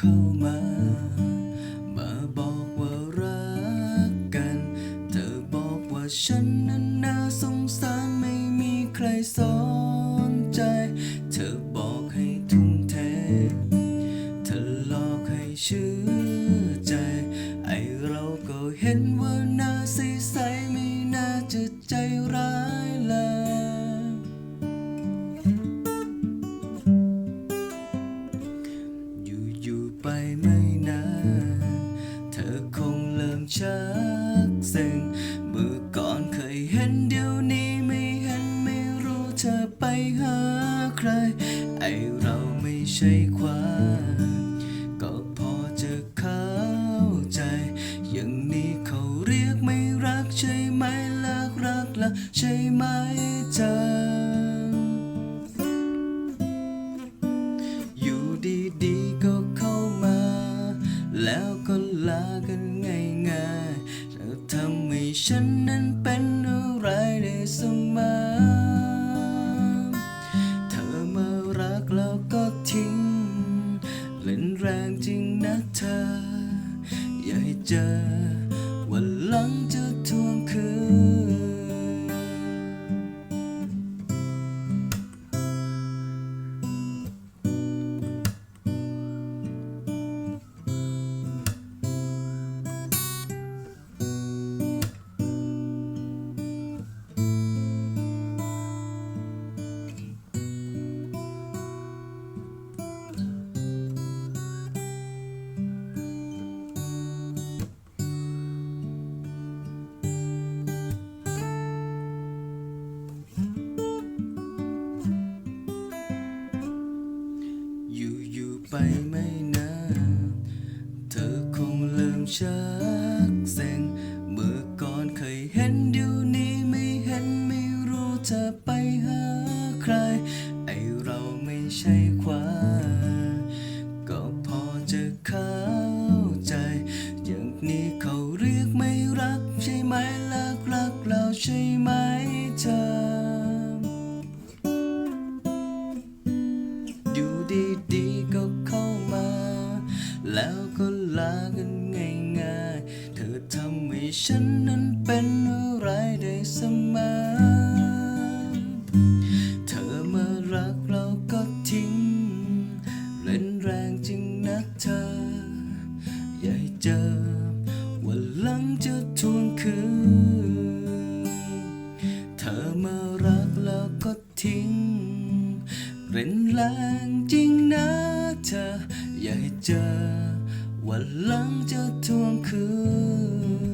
เข้ามา มาบอกว่ารักกัน เธอบอกว่าฉันนั้นน่าสงสารไม่มีใครสนใจ เธอบอกให้ทุ่มเท เธอหลอกให้เชื่อใจ ไอเราก็เห็นว่า ชักเซ็งเมื่อก่อนเคยเห็นเดี๋ยวนี้ไม่เห็นไม่รู้เธอไปหาใคร ไอเราไม่ใช่ควาก็พอจะเข้าใจ อย่างนี้เขาเรียกไม่รักใช่ไหมเลิกรักล้วใช่ไหมเธอ ฉันนั้นเป็นอะไรได้เสมอเธอมารักแล้วก็ทิ้ง เล่นแรงจริงนะเธอ อย่าให้เจอ ไปไม่นานเธอคงเลิมชักเซ็งเมื่อก่อนเคยเห็นเดี๋ยวนี้ไม่เห็นไม่รู้เธอไปหาใคร ไอเราไม่ใช่ควายก็พอจะเข้าใจ อย่างนี้เขา ฉันนั้นเป็นอะไรได้เสมอ เธอมารักเราก็ทิ้ง เล่นแรงจริงนะเธอ อย่าให้เจอ วันหลังจะทวงคืน เธอมารักแล้วก็ทิ้งเร่นแรงจริงนะเธอ อย่าให้เจอ วันหลังจะทวงคืน